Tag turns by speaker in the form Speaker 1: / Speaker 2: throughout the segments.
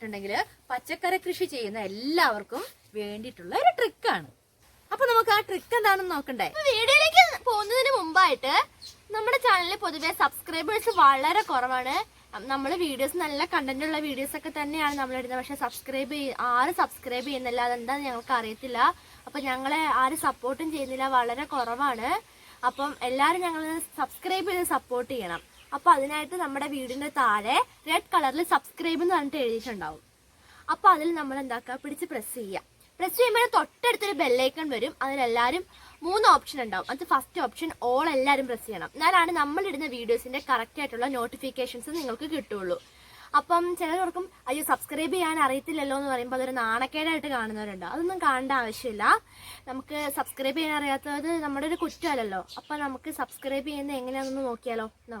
Speaker 1: പറഞ്ഞിട്ടുണ്ടെങ്കിൽ പച്ചക്കറി കൃഷി ചെയ്യുന്ന എല്ലാവർക്കും വേണ്ടിയിട്ടുള്ള ഒരു ട്രിക്കാണ് അപ്പൊ നമുക്ക് ആ ട്രിക്ക് എന്താണെന്ന് നോക്കണ്ടേ?
Speaker 2: വീഡിയോയിലേക്ക് പോകുന്നതിന് മുമ്പായിട്ട് നമ്മുടെ ചാനലിൽ പൊതുവെ സബ്സ്ക്രൈബേഴ്സ് വളരെ കുറവാണ്. നമ്മൾ വീഡിയോസ് നല്ല കണ്ടന്റ് ഉള്ള വീഡിയോസ് ഒക്കെ തന്നെയാണ് നമ്മൾ ഇടുന്നത് പക്ഷെ സബ്സ്ക്രൈബ് ആരും സബ്സ്ക്രൈബ് ചെയ്യുന്നില്ല. അതെന്താന്ന് ഞങ്ങൾക്ക് അറിയത്തില്ല. അപ്പൊ ഞങ്ങളെ ആരും സപ്പോർട്ടും ചെയ്യുന്നില്ല. വളരെ കുറവാണ്. അപ്പം എല്ലാവരും ഞങ്ങൾ സബ്സ്ക്രൈബ് ചെയ്ത് സപ്പോർട്ട് ചെയ്യണം. അപ്പൊ അതിനായിട്ട് നമ്മുടെ വീടിന്റെ താഴെ റെഡ് കളറിൽ സബ്സ്ക്രൈബ് എന്ന് പറഞ്ഞിട്ട് എഴുതിയിട്ടുണ്ടാവും. അപ്പൊ അതിൽ നമ്മൾ എന്താക്കുക പിടിച്ച് പ്രസ് ചെയ്യുക. പ്രസ് ചെയ്യുമ്പോൾ തൊട്ടടുത്തൊരു ബെല്ലൈക്കൺ വരും. അതിലെല്ലാവരും മൂന്ന് ഓപ്ഷൻ ഉണ്ടാവും. അത് ഫസ്റ്റ് ഓപ്ഷൻ ഓൾ എല്ലാവരും പ്രസ് ചെയ്യണം. എന്നാലാണ് നമ്മൾ ഇടുന്ന വീഡിയോസിന്റെ കറക്റ്റ് ആയിട്ടുള്ള നോട്ടിഫിക്കേഷൻസ് നിങ്ങൾക്ക് കിട്ടുള്ളൂ. അപ്പം ചിലർക്കും അയ്യോ സബ്സ്ക്രൈബ് ചെയ്യാൻ അറിയത്തില്ലല്ലോ എന്ന് പറയുമ്പോൾ അതൊരു നാണക്കേടായിട്ട് കാണുന്നവരുണ്ട്. അതൊന്നും കാണേണ്ട ആവശ്യമില്ല. നമുക്ക് സബ്സ്ക്രൈബ് ചെയ്യാൻ അറിയാത്തത് നമ്മുടെ ഒരു കുറ്റമല്ലല്ലോ. അപ്പം നമുക്ക് സബ്സ്ക്രൈബ് ചെയ്യുന്നത് എങ്ങനെയാണെന്ന് നോക്കിയാലോ? എന്നാ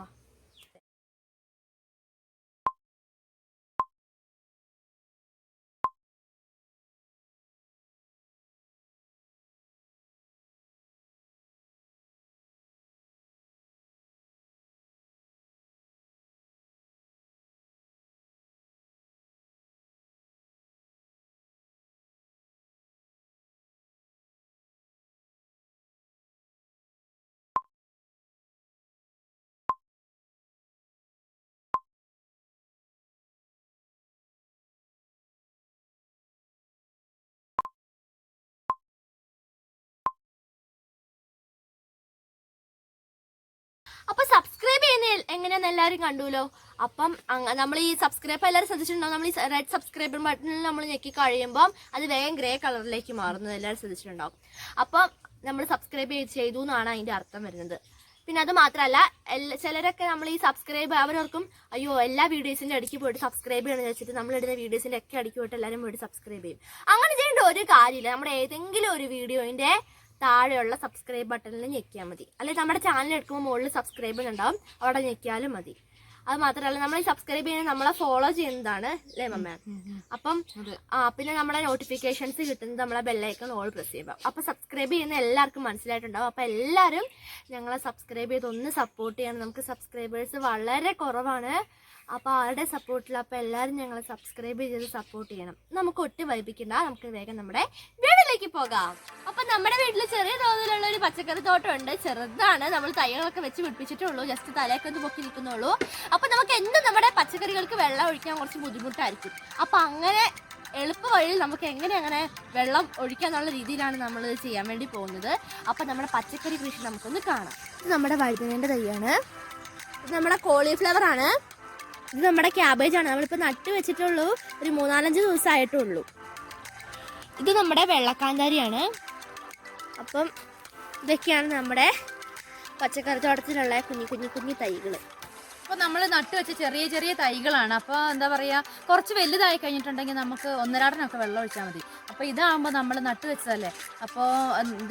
Speaker 2: അപ്പൊ സബ്സ്ക്രൈബ് ചെയ്യുന്ന എങ്ങനെയാന്ന് എല്ലാവരും കണ്ടുല്ലോ അപ്പം നമ്മൾ ഈ സബ്സ്ക്രൈബ് എല്ലാവരും ശ്രദ്ധിച്ചിട്ടുണ്ടാവും നമ്മൾ ഈ റെഡ് സബ്സ്ക്രൈബർ ബട്ടണിൽ നമ്മൾ ഞെക്കി കഴിയുമ്പം അത് വേഗം ഗ്രേ കളറിലേക്ക് മാറുന്നത് എല്ലാവരും ശ്രദ്ധിച്ചിട്ടുണ്ടാവും. അപ്പം നമ്മൾ സബ്സ്ക്രൈബ് ചെയ്തു എന്നാണ് അതിന്റെ അർത്ഥം വരുന്നത്. പിന്നെ അത് മാത്രമല്ല ചിലരൊക്കെ നമ്മൾ ഈ സബ്സ്ക്രൈബ് അവരോർക്കും അയ്യോ എല്ലാ വീഡിയോസിന്റെ അടിക്ക് പോയിട്ട് സബ്സ്ക്രൈബ് ചെയ്യണമെന്ന് വെച്ചിട്ട് നമ്മൾ ഇടുന്ന വീഡിയോസിന്റെ ഒക്കെ അടിക്ക് പോയിട്ട് എല്ലാവരും പോയിട്ട് സബ്സ്ക്രൈബ് ചെയ്യും. അങ്ങനെ ചെയ്യേണ്ട ഒരു കാര്യമില്ല. നമ്മുടെ ഏതെങ്കിലും ഒരു വീഡിയോന്റെ താഴെയുള്ള സബ്സ്ക്രൈബ് ബട്ടണിൽ ഞെക്കിയാൽ മതി. അല്ലെങ്കിൽ നമ്മുടെ ചാനൽ എടുക്കുമ്പോൾ മുകളിൽ സബ്സ്ക്രൈബ് ഉണ്ടാവും അവിടെ ഞെക്കിയാലും മതി. അത് മാത്രമല്ല നമ്മൾ ഈ സബ്സ്ക്രൈബ് ചെയ്യുന്നത് നമ്മളെ ഫോളോ ചെയ്യുന്നതാണ് അല്ലേ മമ്മ? അപ്പം ആ പിന്നെ നമ്മളെ നോട്ടിഫിക്കേഷൻസ് കിട്ടുന്നത് നമ്മളെ ബെല്ലൈക്കൺ ഓൾ പ്രസ് ചെയ്യുമ്പോൾ അപ്പൊ സബ്സ്ക്രൈബ് ചെയ്യുന്ന എല്ലാവർക്കും മനസ്സിലായിട്ടുണ്ടാവും. അപ്പൊ എല്ലാവരും ഞങ്ങളെ സബ്സ്ക്രൈബ് ചെയ്ത് ഒന്ന് സപ്പോർട്ട് ചെയ്യണം. നമുക്ക് സബ്സ്ക്രൈബേഴ്സ് വളരെ കുറവാണ്. അപ്പോൾ ആരുടെ സപ്പോർട്ടിൽ അപ്പൊ എല്ലാവരും ഞങ്ങളെ സബ്സ്ക്രൈബ് ചെയ്ത് സപ്പോർട്ട് ചെയ്യണം. നമുക്ക് ഒട്ടി വൈപ്പിക്കണ്ട നമുക്ക് വേഗം നമ്മുടെ വീട്ടിലേക്ക് പോകാം. അപ്പൊ നമ്മുടെ വീട്ടിൽ ചെറിയ തോതിലുള്ള ഒരു പച്ചക്കറി തോട്ടമുണ്ട്. ചെറുതാണ്. നമ്മൾ തൈകളൊക്കെ വെച്ച് പിടിപ്പിച്ചിട്ടുള്ളൂ. ജസ്റ്റ് തലയൊക്കെ ഒന്ന് പൊക്കി നിൽക്കുന്നുള്ളൂ. അപ്പൊ നമുക്ക് എന്നും നമ്മുടെ പച്ചക്കറികൾക്ക് വെള്ളം ഒഴിക്കാൻ കുറച്ച് ബുദ്ധിമുട്ടായിരിക്കും? അപ്പൊ അങ്ങനെ എളുപ്പ വഴിയിൽ നമുക്ക് എങ്ങനെ അങ്ങനെ വെള്ളം ഒഴിക്കാന്നുള്ള രീതിയിലാണ് നമ്മൾ ചെയ്യാൻ വേണ്ടി പോകുന്നത്. അപ്പൊ നമ്മുടെ പച്ചക്കറി കൃഷി നമുക്കൊന്ന് കാണാം. ഇത് നമ്മുടെ വഴുതനേന്റെ തൈയാണ്. ഇത് നമ്മുടെ കോളിഫ്ലവർ ആണ്. ഇത് നമ്മുടെ ക്യാബേജ് ആണ്. നമ്മളിപ്പോൾ നട്ട് വെച്ചിട്ടുള്ളൂ. ഒരു മൂന്നാലഞ്ച് ദിവസമായിട്ടുള്ളൂ. ഇത് നമ്മുടെ വെള്ളക്കാന്താരിയാണ്. അപ്പം ഇതൊക്കെയാണ് നമ്മുടെ പച്ചക്കറി തോട്ടത്തിലുള്ള കുഞ്ഞു കുഞ്ഞു കുഞ്ഞു തൈകൾ
Speaker 1: അപ്പോൾ നമ്മൾ നട്ടു വെച്ച ചെറിയ ചെറിയ തൈകളാണ്. അപ്പോൾ എന്താ പറയുക കുറച്ച് വലുതായി കഴിഞ്ഞിട്ടുണ്ടെങ്കിൽ നമുക്ക് ഒന്നരാടനൊക്കെ വെള്ളം ഒഴിച്ചാൽ മതി. അപ്പോൾ ഇതാകുമ്പോൾ നമ്മൾ നട്ട് വെച്ചതല്ലേ? അപ്പോൾ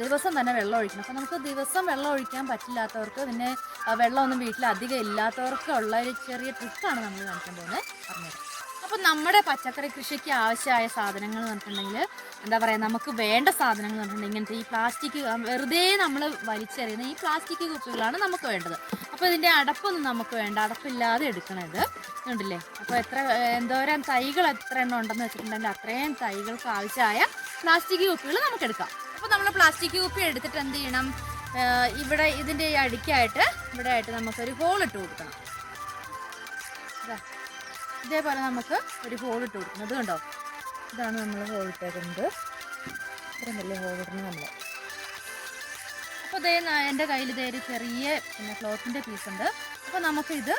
Speaker 1: ദിവസം തന്നെ വെള്ളം ഒഴിക്കണം. അപ്പോൾ നമുക്ക് ദിവസം വെള്ളം ഒഴിക്കാൻ പറ്റില്ലാത്തവർക്ക് പിന്നെ വെള്ളമൊന്നും വീട്ടിൽ അധികം ഇല്ലാത്തവർക്കുള്ള ഒരു ചെറിയ ട്രിക്കാണ് നമ്മൾ കാണിക്കാൻ പോകുന്നത്. പറഞ്ഞത് അപ്പൊ നമ്മുടെ പച്ചക്കറി കൃഷിക്ക് ആവശ്യമായ സാധനങ്ങൾ എന്ന് പറഞ്ഞിട്ടുണ്ടെങ്കിൽ എന്താ പറയാ നമുക്ക് വേണ്ട സാധനങ്ങൾ എന്ന് പറഞ്ഞിട്ടുണ്ടെങ്കിൽ ഇങ്ങനത്തെ ഈ പ്ലാസ്റ്റിക് വെറുതെ നമ്മൾ വലിച്ചെറിയുന്ന ഈ പ്ലാസ്റ്റിക് കുപ്പികളാണ് നമുക്ക് വേണ്ടത്. അപ്പോൾ ഇതിന്റെ അടപ്പൊന്നും നമുക്ക് വേണ്ട അടപ്പില്ലാതെ എടുക്കണത്. ഉണ്ടല്ലേ അപ്പോൾ എത്ര എന്തോരം തൈകൾ എത്ര എണ്ണം ഉണ്ടെന്ന് വെച്ചിട്ടുണ്ടെങ്കിൽ അത്രയും തൈകൾക്ക് ആവശ്യമായ പ്ലാസ്റ്റിക് കുപ്പികൾ നമുക്ക് എടുക്കാം. അപ്പോൾ നമ്മൾ പ്ലാസ്റ്റിക് കുപ്പി എടുത്തിട്ട് എന്ത് ചെയ്യണം? ഇവിടെ ഇതിന്റെ ഈ അടിക്കായിട്ട് ഇവിടെ ആയിട്ട് നമുക്കൊരു ഹോൾ ഇട്ട് കൊടുക്കണം. ഇതേപോലെ നമുക്ക് ഒരു ഹോൾ ഇട്ട് കൊടുക്കണം. കണ്ടോ? ഇതാണ് നമ്മൾ ഹോൾ ഇട്ടേക്കുന്നത്. ഇത്രയും വലിയ ഹോൾ ഇടുന്നത് നമ്മൾ അപ്പോൾ ഇതേ എന്റെ കയ്യിൽ ഇതേ ഒരു ചെറിയ പിന്നെ ക്ലോത്തിന്റെ പീസ് ഉണ്ട്. അപ്പോൾ നമുക്കിത്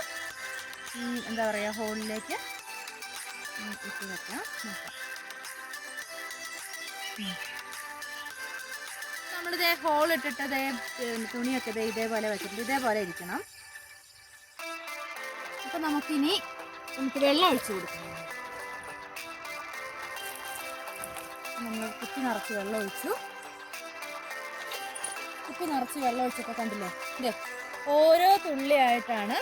Speaker 1: ഈ എന്താ പറയുക ഹോളിലേക്ക് ഇട്ട് വെക്കാം. നോക്കാം. നമ്മളിതേ ഹോൾ ഇട്ടിട്ട് ഇതേ തുണിയൊക്കെ ഇതേ ഇതേപോലെ വെച്ചിട്ടുണ്ട്. ഇതേപോലെ ഇരിക്കണം. അപ്പം നമുക്കിനി നമുക്ക് വെള്ളം ഒഴിച്ചു കൊടുക്കണം നമ്മൾ കുപ്പി നിറച്ച് വെള്ളം ഒഴിച്ചു. കുപ്പി നിറച്ച് വെള്ളം ഒഴിച്ചപ്പോൾ കണ്ടില്ലേ? ഇതേ ഓരോ തുള്ളിയായിട്ടാണ്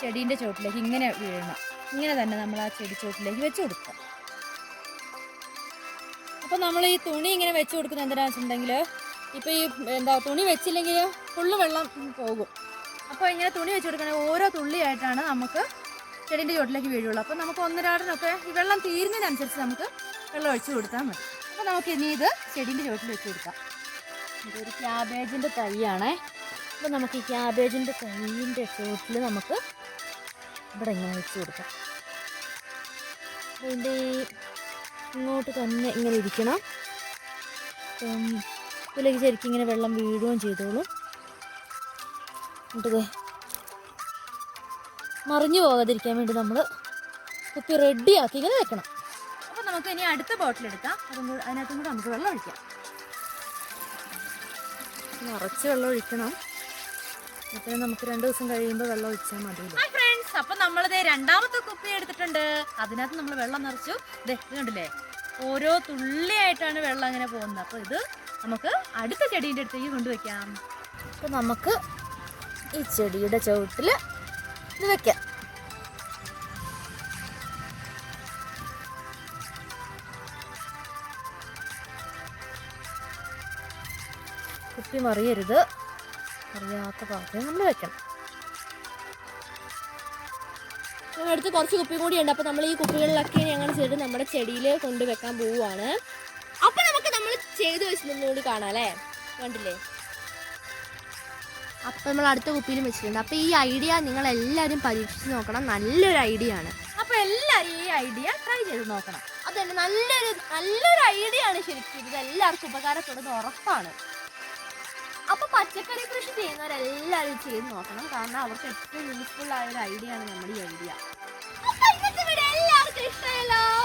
Speaker 1: ചെടീന്റെ ചോട്ടിലേക്ക് ഇങ്ങനെ വീഴണം. ഇങ്ങനെ തന്നെ നമ്മൾ ആ ചെടി ചോട്ടിലേക്ക് വെച്ച് കൊടുക്കുക. അപ്പോൾ നമ്മൾ ഈ തുണി ഇങ്ങനെ വെച്ച് കൊടുക്കുന്നത് എന്തിനാണെന്ന് വെച്ചിട്ടുണ്ടെങ്കിൽ ഇപ്പോൾ ഈ എന്താ തുണി വെച്ചില്ലെങ്കിൽ ഫുള്ള് വെള്ളം പോകും. അപ്പോൾ ഇങ്ങനെ തുണി വെച്ച് കൊടുക്കണ ഓരോ തുള്ളിയായിട്ടാണ് നമുക്ക് ചെടീന്റെ ചുവട്ടിലേക്ക് വീഴുള്ളൂ. അപ്പോൾ നമുക്ക് ഒന്നരാടനൊക്കെ ഈ വെള്ളം തീരുന്നതിനനുസരിച്ച് നമുക്ക് വെള്ളം ഒഴിച്ചു കൊടുത്താൽ മതി. അപ്പോൾ നമുക്ക് ഇനി ഇത് ചെടീന്റെ ചുവട്ടിൽ വെച്ച് കൊടുക്കാം. ഇതൊരു ക്യാബേജിന്റെ തൈയാണേ. അപ്പോൾ നമുക്ക് ഈ ക്യാബേജിന്റെ തൈയിന്റെ ചുവട്ടിൽ നമുക്ക് ഇവിടെ ഇങ്ങനെ വെച്ച് കൊടുക്കാം. അതിന്റെ ഈ ഇങ്ങോട്ട് തന്നെ ഇങ്ങനെ ഇരിക്കണം. ഇതിലേക്ക് ശരിക്കും ഇങ്ങനെ വെള്ളം വീഴുകയും ചെയ്തോളും. എന്നിട്ട് മറിഞ്ഞു പോകാതിരിക്കാൻ വേണ്ടി നമ്മൾ കുപ്പി റെഡിയാക്കി ഇങ്ങനെ വെക്കണം. അപ്പോൾ നമുക്ക് ഇനി അടുത്ത ബോട്ടിൽ എടുക്കാം. അതും അതിനകത്തും കൂടെ നമുക്ക് വെള്ളം ഒഴിക്കാം. നിറച്ച് വെള്ളം ഒഴിക്കണം. അപ്പോൾ നമുക്ക് രണ്ട് ദിവസം കഴിയുമ്പോൾ വെള്ളം ഒഴിച്ചാൽ മതി ഫ്രണ്ട്സ് അപ്പൊ നമ്മളിത് രണ്ടാമത്തെ കുപ്പി എടുത്തിട്ടുണ്ട്. അതിനകത്ത് നമ്മൾ വെള്ളം നിറച്ചു. കണ്ടില്ലേ? ഓരോ തുള്ളിയായിട്ടാണ് വെള്ളം അങ്ങനെ പോകുന്നത്. അപ്പോൾ ഇത് നമുക്ക് അടുത്ത ചെടീന്റെ അടുത്തേക്ക് കൊണ്ടുവയ്ക്കാം. അപ്പൊ നമുക്ക് ഈ ചെടിയുടെ ചുവട്ടിൽ ഇത് വെക്കാം. കുപ്പി മറിയരുത്. അറിയാത്ത പാത്രം നമ്മൾ വെക്കണം.
Speaker 2: നമ്മുടെ അടുത്ത് കുറച്ച് കുപ്പി കൂടി ഉണ്ട്. അപ്പോൾ നമ്മൾ ഈ കുപ്പികളിലൊക്കെ ഞങ്ങൾ ചെയ്ത് നമ്മുടെ ചെടിയിൽ പോവുകയാണ് നമുക്ക് നമ്മൾ ചെയ്ത് കാണാം അല്ലേ? കണ്ടില്ലേ? അപ്പം നമ്മൾ അടുത്ത കുപ്പിയിലും വെച്ചിട്ടുണ്ട്. അപ്പം ഈ ഐഡിയ നിങ്ങൾ എല്ലാവരും പരീക്ഷിച്ച് നോക്കണം. നല്ലൊരു ഐഡിയ ആണ്.
Speaker 1: അപ്പം എല്ലാവരും ഈ ഐഡിയ ട്രൈ ചെയ്ത് നോക്കണം.
Speaker 2: അതന്നെ നല്ലൊരു നല്ലൊരു ഐഡിയ ആണ് ശരിക്കും. ഇത് എല്ലാവർക്കും ഉപകാരപ്പെടുന്ന ഉറപ്പാണ്. അപ്പോൾ പച്ചക്കറി കൃഷി ചെയ്യുന്നവരെല്ലാവരും ചെയ്ത് നോക്കണം. കാരണം അവർക്ക് ഏറ്റവും യൂസ്ഫുൾ ആയ ഒരു ഐഡിയ ആണ് നമ്മുടെ ഈ ഐഡിയ ഇന്നത്തെ എല്ലാവർക്കും ഇഷ്ടമല്ലോ